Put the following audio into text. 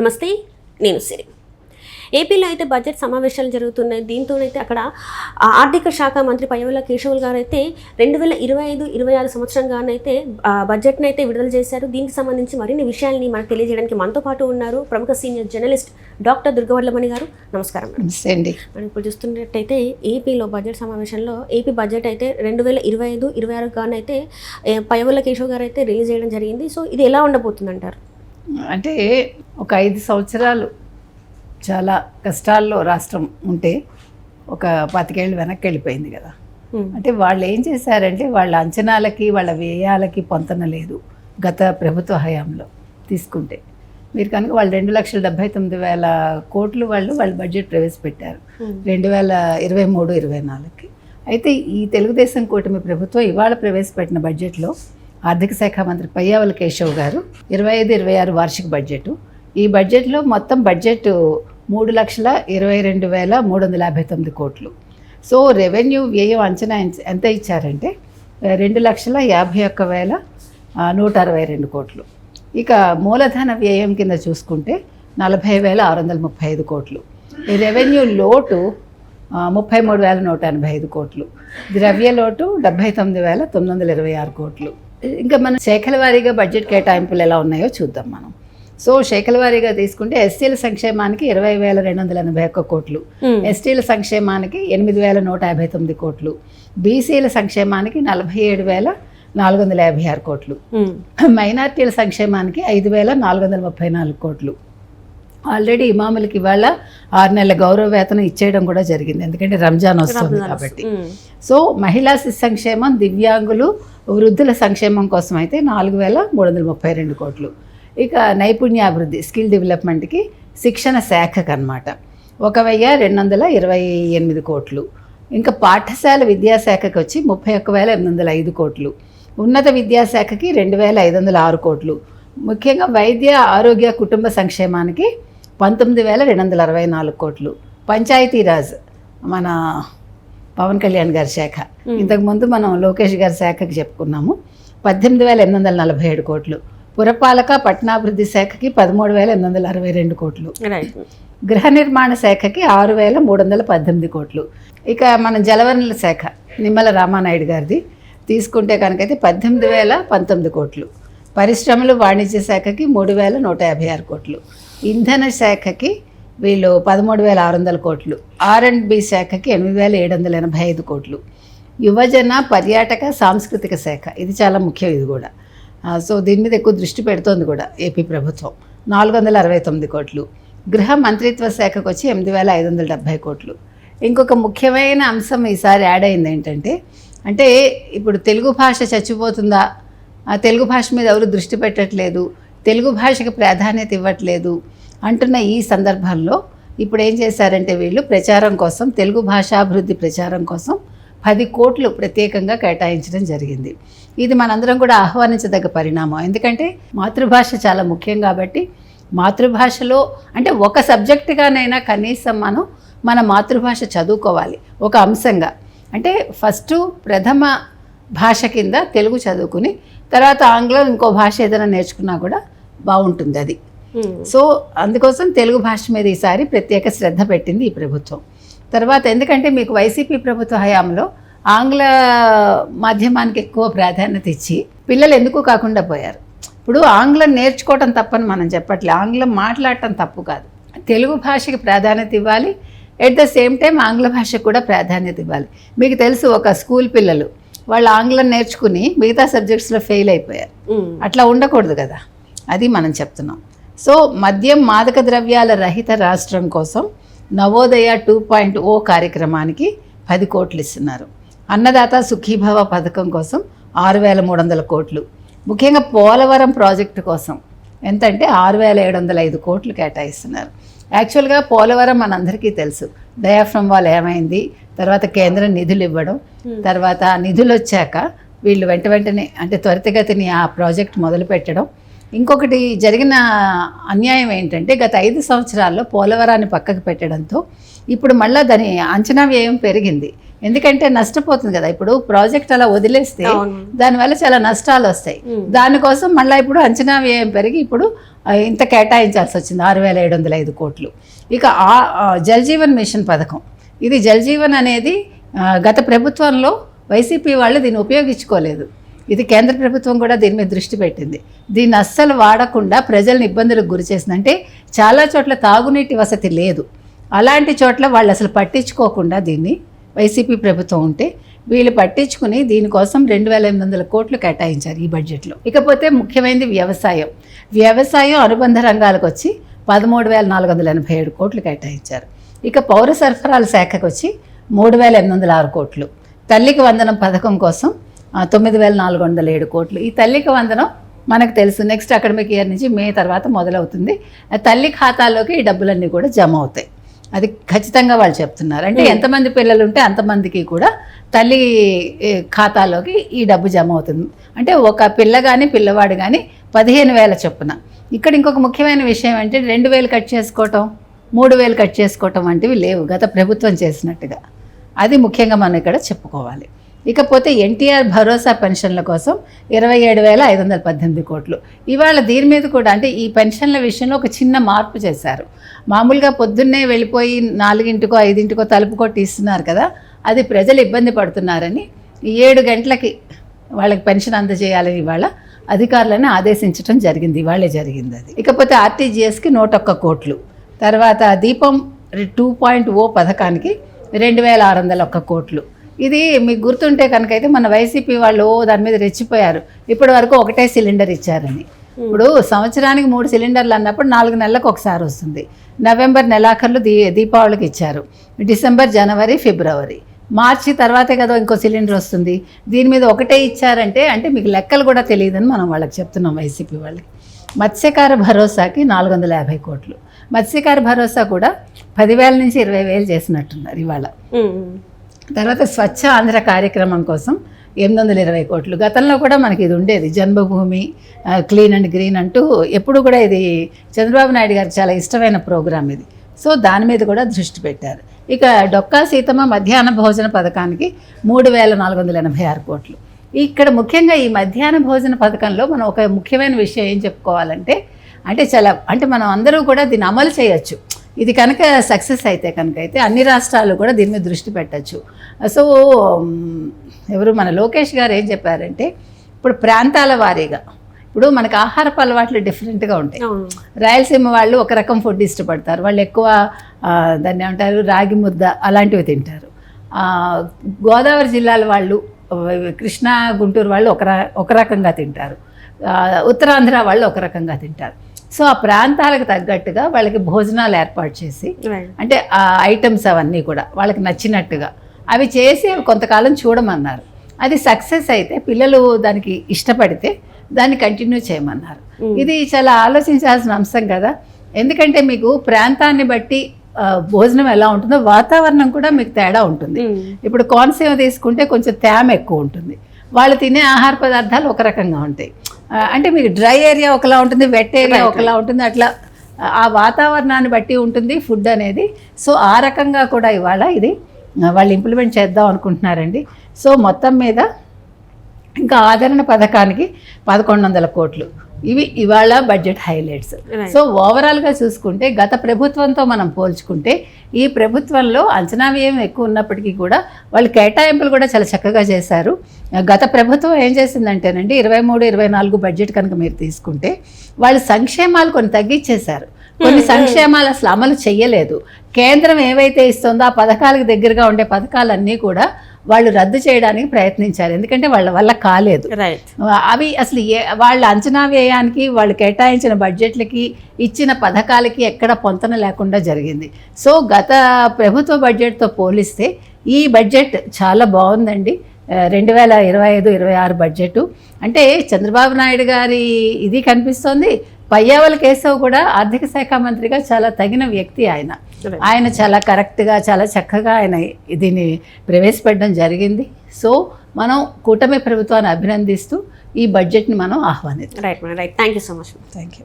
నమస్తే నేను సిరి. ఏపీలో అయితే బడ్జెట్ సమావేశాలు జరుగుతున్నాయి. దీంతో అయితే అక్కడ ఆర్థిక శాఖ మంత్రి పయ్యవుల కేశవులు గారు అయితే రెండు వేల ఇరవై ఐదు ఇరవై ఆరు సంవత్సరంగానైతే ఆ, బడ్జెట్ని అయితే విడుదల చేశారు. దీనికి సంబంధించి మరిన్ని విషయాల్ని మనకు తెలియజేయడానికి మనతో పాటు ఉన్నారు ప్రముఖ సీనియర్ జర్నలిస్ట్ డాక్టర్ దుర్గవల్లమణి గారు. నమస్కారం నమస్తే అండి. మనం ఇప్పుడు చూస్తున్నట్టయితే ఏపీలో బడ్జెట్ సమావేశంలో ఏపీ బడ్జెట్ అయితే రెండు వేల ఇరవై ఐదు ఇరవై ఆరు గానైతే ఏ, పయ్యవుల కేశవ్ గారు అయితే రిలీజ్ చేయడం జరిగింది. సో ఇది ఎలా ఉండబోతుంది అంటారు అంటే ఒక ఐదు సంవత్సరాలు చాలా కష్టాల్లో రాష్ట్రం ఉంటే ఒక పాతికేళ్ళు వెనక్కి వెళ్ళిపోయింది కదా అంటే వాళ్ళు ఏం చేశారంటే వాళ్ళ అంచనాలకి వాళ్ళ వ్యయాలకి పొంతన లేదు గత ప్రభుత్వ హయాంలో తీసుకుంటే. మీరు కనుక వాళ్ళు రెండు లక్షల డెబ్బై తొమ్మిది వేల కోట్లు వాళ్ళు వాళ్ళ బడ్జెట్ ప్రవేశపెట్టారు. రెండు వేల ఇరవై మూడు ఇరవై నాలుగుకి. అయితే ఈ తెలుగుదేశం కూటమి ప్రభుత్వం ఇవాళ ప్రవేశపెట్టిన బడ్జెట్లో ఆర్థిక శాఖ మంత్రి పయ్యావల కేశవ్ గారు ఇరవై ఐదు ఇరవై ఆరు వార్షిక బడ్జెట్ ఈ బడ్జెట్లో మొత్తం బడ్జెట్ మూడు లక్షల ఇరవై రెండు వేల మూడు వందల యాభై తొమ్మిది కోట్లు. సో రెవెన్యూ వ్యయం అంచనా ఎంత- ఇచ్చారంటే రెండు లక్షల యాభై ఒక్క వేల నూట అరవై రెండు కోట్లు. ఇక మూలధన వ్యయం కింద చూసుకుంటే నలభై వేల ఆరు వందల ముప్పై ఐదు కోట్లు. ఈ రెవెన్యూ లోటు ముప్పై మూడు వేల నూట ఎనభై ఐదు కోట్లు. ద్రవ్య లోటు డెబ్బై తొమ్మిది వేల తొమ్మిది వందల ఇరవై ఆరు కోట్లు. ఇంకా మన శాఖల వారీగా బడ్జెట్ కేటాయింపులు ఎలా ఉన్నాయో చూద్దాం మనం. సో శాఖల వారీగా తీసుకుంటే ఎస్సీల సంక్షేమానికి ఇరవై వేల రెండు వందల ఎనభై ఒక్క కోట్లు ఎస్టీల సంక్షేమానికి ఎనిమిది వేల నూట యాభై తొమ్మిది కోట్లు బీసీల సంక్షేమానికి నలభై ఏడు వేల నాలుగు వందల యాభై ఆరు కోట్లు మైనార్టీల సంక్షేమానికి ఐదు వేల నాలుగు వందల ముప్పై నాలుగు కోట్లు. ఆల్రెడీ ఇమాములకి ఇవాళ ఆరు నెలల గౌరవ వేతనం ఇచ్చేయడం కూడా జరిగింది. ఎందుకంటే రంజాన్ వస్తుంది కాబట్టి. సో మహిళా శిశు సంక్షేమం దివ్యాంగులు వృద్ధుల సంక్షేమం కోసం అయితే నాలుగు వేల మూడు వందల ముప్పై రెండు కోట్లు. ఇక నైపుణ్యాభివృద్ధి స్కిల్ డెవలప్మెంట్కి శిక్షణ శాఖకు అనమాట ఒక వెయ్యి రెండు వందల ఇరవై ఎనిమిది కోట్లు. ఇంకా పాఠశాల విద్యాశాఖకి వచ్చి ముప్పై ఒక్క వేల ఎనిమిది వందల ఐదు కోట్లు. ఉన్నత విద్యాశాఖకి రెండు వేల ఐదు వందల ఆరు కోట్లు. ముఖ్యంగా వైద్య ఆరోగ్య కుటుంబ సంక్షేమానికి పంతొమ్మిది వేల రెండు వందల అరవై నాలుగు కోట్లు. పంచాయతీరాజ్ మన పవన్ కళ్యాణ్ గారి శాఖ. ఇంతకుముందు మనం లోకేష్ గారి శాఖకి చెప్పుకున్నాము. పద్దెనిమిది వేల ఎనిమిది వందల నలభై ఏడు కోట్లు. పురపాలక పట్టణాభివృద్ధి శాఖకి పదమూడు వేల ఎనిమిది వందల అరవై రెండు కోట్లు. గృహ నిర్మాణ శాఖకి ఆరు వేల మూడు వందల పద్దెనిమిది కోట్లు. ఇక మన జలవనరుల శాఖ నిమ్మల రామానాయుడు గారిది. తీసుకుంటే కనుకైతే పద్దెనిమిది వేల పంతొమ్మిది కోట్లు. పరిశ్రమలు వాణిజ్య శాఖకి మూడు వేల నూట యాభై ఆరు కోట్లు. ఇంధన శాఖకి వీళ్ళు పదమూడు వేల ఆరు వందల కోట్లు. ఆర్ అండ్ బి శాఖకి ఎనిమిది వేల ఏడు వందల ఎనభై ఐదు కోట్లు. యువజన పర్యాటక సాంస్కృతిక శాఖ. ఇది చాలా ముఖ్యం ఇది కూడా. సో దీని మీద ఎక్కువ దృష్టి పెడుతోంది కూడా ఏపీ ప్రభుత్వం. నాలుగు వందల అరవై తొమ్మిది కోట్లు. గృహ మంత్రిత్వ శాఖకు వచ్చి ఎనిమిది వేల ఐదు వందల డెబ్భై కోట్లు. ఇంకొక ముఖ్యమైన అంశం ఈసారి యాడ్ అయింది ఏంటంటే అంటే ఇప్పుడు తెలుగు భాష చచ్చిపోతుందా? తెలుగు భాష మీద ఎవరు దృష్టి పెట్టట్లేదు? తెలుగు భాషకు ప్రాధాన్యత ఇవ్వట్లేదు అంటున్న ఈ సందర్భంలో ఇప్పుడు ఏం చేశారంటే వీళ్ళు ప్రచారం కోసం తెలుగు భాషాభివృద్ధి ప్రచారం కోసం పది కోట్లు ప్రత్యేకంగా కేటాయించడం జరిగింది. ఇది మనందరం కూడా ఆహ్వానించదగ్గ పరిణామం. ఎందుకంటే మాతృభాష చాలా ముఖ్యం కాబట్టి మాతృభాషలో అంటే ఒక సబ్జెక్టుగానైనా కనీసం మనం మన మాతృభాష చదువుకోవాలి. ఒక అంశంగా. అంటే ఫస్ట్ ప్రథమ భాష కింద తెలుగు చదువుకుని తర్వాత ఆంగ్లం ఇంకో భాష ఏదైనా నేర్చుకున్నా కూడా బాగుంటుంది అది. సో అందుకోసం తెలుగు భాష మీద ఈసారి ప్రత్యేక శ్రద్ధ పెట్టింది ఈ ప్రభుత్వం. తర్వాత ఎందుకంటే మీకు వైసీపీ ప్రభుత్వ హయాంలో ఆంగ్ల మాధ్యమానికి ఎక్కువ ప్రాధాన్యత ఇచ్చి పిల్లలు ఎందుకు కాకుండా పోయారు? ఇప్పుడు ఆంగ్లం నేర్చుకోవటం తప్పని మనం చెప్పట్లే. ఆంగ్లం మాట్లాడటం తప్పు కాదు. తెలుగు భాషకి ప్రాధాన్యత ఇవ్వాలి. ఎట్ ద సేమ్ టైం ఆంగ్ల భాషకు కూడా ప్రాధాన్యత ఇవ్వాలి. మీకు తెలుసు ఒక స్కూల్ పిల్లలు వాళ్ళు ఆంగ్లం నేర్చుకుని మిగతా సబ్జెక్ట్స్లో ఫెయిల్ అయిపోయారు. అట్లా ఉండకూడదు కదా? అది మనం చెప్తున్నాం. సో మద్యం మాదక ద్రవ్యాల రహిత రాష్ట్రం కోసం నవోదయ టూ పాయింట్ ఓ కార్యక్రమానికి పది కోట్లు ఇస్తున్నారు. అన్నదాత సుఖీభవ పథకం కోసం ఆరు వేల మూడు వందల కోట్లు. ముఖ్యంగా పోలవరం ప్రాజెక్టు కోసం ఎంతంటే ఆరు వేల ఏడు వందల ఐదు కోట్లు కేటాయిస్తున్నారు. యాక్చువల్గా పోలవరం మనందరికీ తెలుసు. డయాఫ్రమ్ వాల్ ఏమైంది తర్వాత కేంద్రం నిధులు ఇవ్వడం తర్వాత నిధులు వచ్చాక వీళ్ళు వెంట వెంటనే అంటే త్వరితగతిని ఆ ప్రాజెక్ట్ మొదలు పెట్టడం ఇంకొకటి జరిగిన అన్యాయం ఏంటంటే గత ఐదు సంవత్సరాల్లో పోలవరాన్ని పక్కకు పెట్టడంతో ఇప్పుడు మళ్ళీ దాని అంచనా వ్యయం పెరిగింది. ఎందుకంటే నష్టపోతుంది కదా ఇప్పుడు ప్రాజెక్ట్ అలా వదిలేస్తే. దానివల్ల చాలా నష్టాలు వస్తాయి. దానికోసం మళ్ళీ ఇప్పుడు అంచనా వ్యయం పెరిగి ఇప్పుడు ఇంత కేటాయించాల్సి వచ్చింది ఆరు వేల ఏడు వందల ఐదు కోట్లు. ఇక ఆ ఆ, జల్ జీవన్ మిషన్ పథకం. ఇది జల్ జీవన్ అనేది గత ప్రభుత్వంలో వైసీపీ వాళ్ళు దీన్ని ఉపయోగించుకోలేదు. ఇది కేంద్ర ప్రభుత్వం కూడా దీని మీద దృష్టి పెట్టింది. దీన్ని అస్సలు వాడకుండా ప్రజల్ని ఇబ్బందులకు గురి చేసిందంటే చాలా చోట్ల తాగునీటి వసతి లేదు. అలాంటి చోట్ల వాళ్ళు అసలు పట్టించుకోకుండా దీన్ని వైసీపీ ప్రభుత్వం ఉంటే వీళ్ళు పట్టించుకుని దీనికోసం రెండు వేల ఎనిమిది వందల కోట్లు కేటాయించారు ఈ బడ్జెట్లో. ఇకపోతే ముఖ్యమైనది వ్యవసాయం. వ్యవసాయం అనుబంధ రంగాలకు వచ్చి పదమూడు వేల నాలుగు వందల ఎనభై ఏడు కోట్లు కేటాయించారు. ఇక పౌర సరఫరాల శాఖకు వచ్చి మూడు వేల ఎనిమిది వందల ఆరు కోట్లు. తల్లికి వందనం పథకం కోసం తొమ్మిది వేల నాలుగు వందల ఏడు కోట్లు. ఈ తల్లికి వందనం మనకు తెలుసు. నెక్స్ట్ అకాడమిక్ ఇయర్ నుంచి మే తర్వాత మొదలవుతుంది. తల్లి ఖాతాలోకి ఈ డబ్బులన్నీ కూడా జమ అవుతాయి. అది ఖచ్చితంగా వాళ్ళు చెప్తున్నారు. అంటే ఎంతమంది పిల్లలు ఉంటే అంతమందికి కూడా తల్లి ఖాతాలోకి ఈ డబ్బు జమ అవుతుంది. అంటే ఒక పిల్ల కానీ పిల్లవాడు కానీ పదిహేను వేల చొప్పున. ఇక్కడ ఇంకొక ముఖ్యమైన విషయం అంటే రెండు వేలు కట్ చేసుకోవటం మూడు వేలు కట్ చేసుకోవటం వంటివి లేవు. గత ప్రభుత్వం చేసినట్టుగా. అది ముఖ్యంగా మనం ఇక్కడ చెప్పుకోవాలి. ఇకపోతే ఎన్టీఆర్ భరోసా పెన్షన్ల కోసం ఇరవై ఏడు వేల ఐదు వందల పద్దెనిమిది కోట్లు. ఇవాళ దీని మీద కూడా అంటే ఈ పెన్షన్ల విషయంలో ఒక చిన్న మార్పు చేశారు. మామూలుగా పొద్దున్నే వెళ్ళిపోయి నాలుగింటికో ఐదింటికో తలుపు కొట్టి ఇస్తున్నారు కదా అది ప్రజలు ఇబ్బంది పడుతున్నారని ఏడు గంటలకి వాళ్ళకి పెన్షన్ అందజేయాలని ఇవాళ అధికారులను ఆదేశించడం జరిగింది. ఇవాళే జరిగింది అది. ఇకపోతే ఆర్టీజీఎస్కి నూట ఒక్క కోట్లు. తర్వాత దీపం టూ పాయింట్ ఓ పథకానికి రెండు వేల ఆరు వందల ఒక్క కోట్లు. ఇది మీకు గుర్తుంటే కనుక అయితే మన వైసీపీ వాళ్ళు దాని మీద రెచ్చిపోయారు. ఇప్పటి వరకు ఒకటే సిలిండర్ ఇచ్చారని. ఇప్పుడు సంవత్సరానికి మూడు సిలిండర్లు అన్నప్పుడు నాలుగు నెలలకు ఒకసారి వస్తుంది. నవంబర్ నెలాఖరులు దీ దీపావళికి ఇచ్చారు. డిసెంబర్ జనవరి ఫిబ్రవరి. మార్చి తర్వాతే కదా ఇంకో సిలిండర్ వస్తుంది. దీని మీద ఒకటే ఇచ్చారంటే అంటే మీకు లెక్కలు కూడా తెలియదని మనం వాళ్ళకి చెప్తున్నాం వైసీపీ వాళ్ళకి. మత్స్యకార భరోసాకి నాలుగు వందల యాభై కోట్లు. మత్స్యకార భరోసా కూడా పదివేల నుంచి ఇరవై వేలు చేసినట్టున్నారు ఇవాళ. తర్వాత స్వచ్ఛ ఆంధ్ర కార్యక్రమం కోసం ఎనిమిది వందల ఇరవై కోట్లు. గతంలో కూడా మనకి ఇది ఉండేది. జన్మభూమి క్లీన్ అండ్ గ్రీన్ అంటూ ఎప్పుడు కూడా ఇది చంద్రబాబు నాయుడు గారికి చాలా ఇష్టమైన ప్రోగ్రాం ఇది. సో దాని మీద కూడా దృష్టి పెట్టారు. ఇక డొక్కా సీతమ్మ మధ్యాహ్న భోజన పథకానికి మూడు వేల నాలుగు వందల ఎనభై ఆరు కోట్లు. ఇక్కడ ముఖ్యంగా ఈ మధ్యాహ్న భోజన పథకంలో మనం ఒక ముఖ్యమైన విషయం ఏం చెప్పుకోవాలంటే అంటే చాలా అంటే మనం అందరూ కూడా దీన్ని అమలు చేయొచ్చు. ఇది కనుక సక్సెస్ అయితే కనుక అయితే అన్ని రాష్ట్రాలు కూడా దీని మీద దృష్టి పెట్టచ్చు. సో ఎవరు మన లోకేష్ గారు ఏం చెప్పారంటే ఇప్పుడు ప్రాంతాల వారీగా ఇప్పుడు మనకు ఆహారపు అలవాట్లు డిఫరెంట్గా ఉంటాయి. రాయలసీమ వాళ్ళు ఒక రకం ఫుడ్ ఇష్టపడతారు. వాళ్ళు ఎక్కువ దాన్ని ఏమంటారు రాగి ముద్ద అలాంటివి తింటారు. గోదావరి జిల్లాల వాళ్ళు కృష్ణా గుంటూరు వాళ్ళు ఒక ఒక రకంగా తింటారు. ఉత్తరాంధ్ర వాళ్ళు ఒక రకంగా తింటారు. సో ఆ ప్రాంతాలకు తగ్గట్టుగా వాళ్ళకి భోజనాలు ఏర్పాటు చేసి అంటే ఆ ఐటమ్స్ అవన్నీ కూడా వాళ్ళకి నచ్చినట్టుగా. అవి చేసి కొంతకాలం చూడమన్నారు. అది సక్సెస్ అయితే పిల్లలు దానికి ఇష్టపడితే దాన్ని కంటిన్యూ చేయమన్నారు. ఇది చాలా ఆలోచించాల్సిన అంశం కదా. ఎందుకంటే మీకు ప్రాంతాన్ని బట్టి భోజనం ఎలా ఉంటుందో వాతావరణం కూడా మీకు తేడా ఉంటుంది. ఉమ్. ఇప్పుడు కోనసీమ తీసుకుంటే కొంచెం తేమ ఎక్కువ ఉంటుంది. వాళ్ళు తినే ఆహార పదార్థాలు ఒక రకంగా ఉంటాయి. అంటే మీకు డ్రై ఏరియా ఒకలా ఉంటుంది వెట్ ఏరియా ఒకలా ఉంటుంది అట్లా ఆ వాతావరణాన్ని బట్టి ఉంటుంది ఫుడ్ అనేది. సో ఆ రకంగా కూడా ఇవాళ ఇది వాళ్ళు ఇంప్లిమెంట్ చేద్దాం అనుకుంటున్నారండి. సో మొత్తం మీద ఇంకా ఆదరణ పథకానికి పదకొండు వందల కోట్లు. ఇవి ఇవాళ బడ్జెట్ హైలైట్స్. సో ఓవరాల్గా చూసుకుంటే గత ప్రభుత్వంతో మనం పోల్చుకుంటే ఈ ప్రభుత్వంలో అంచనా వ్యయం ఎక్కువ ఉన్నప్పటికీ కూడా వాళ్ళు కేటాయింపులు కూడా చాలా చక్కగా చేశారు. గత ప్రభుత్వం ఏం చేసిందంటేనండి ఇరవై మూడు ఇరవై నాలుగు బడ్జెట్ కనుక మీరు తీసుకుంటే వాళ్ళు సంక్షేమాలు కొన్ని తగ్గించేశారు. కొన్ని సంక్షేమాలు అసలు అమలు చెయ్యలేదు. కేంద్రం ఏవైతే ఇస్తుందో ఆ పథకాలకు దగ్గరగా ఉండే పథకాలన్నీ కూడా వాళ్ళు రద్దు చేయడానికి ప్రయత్నించారు. ఎందుకంటే వాళ్ళ వల్ల కాలేదు. అవి అసలు ఏ వాళ్ళ అంచనా వ్యయానికి వాళ్ళు కేటాయించిన బడ్జెట్లకి ఇచ్చిన పథకాలకి ఎక్కడ పొంతన లేకుండా జరిగింది. సో గత ప్రభుత్వ బడ్జెట్తో పోలిస్తే ఈ బడ్జెట్ చాలా బాగుందండి. రెండు వేల ఇరవై ఐదు ఇరవై ఆరు బడ్జెట్ అంటే చంద్రబాబు నాయుడు గారి ఇది కనిపిస్తోంది. పయ్యావల కేశవ్ కూడా ఆర్థిక శాఖ మంత్రిగా చాలా తగిన వ్యక్తి ఆయన. ఆయన చాలా కరెక్ట్గా చాలా చక్కగా ఆయన దీన్ని ప్రవేశపెట్టడం జరిగింది. సో మనం కూటమి ప్రభుత్వాన్ని అభినందిస్తూ ఈ బడ్జెట్ని మనం ఆహ్వానిద్దాం. Right madam right thank you so much thank you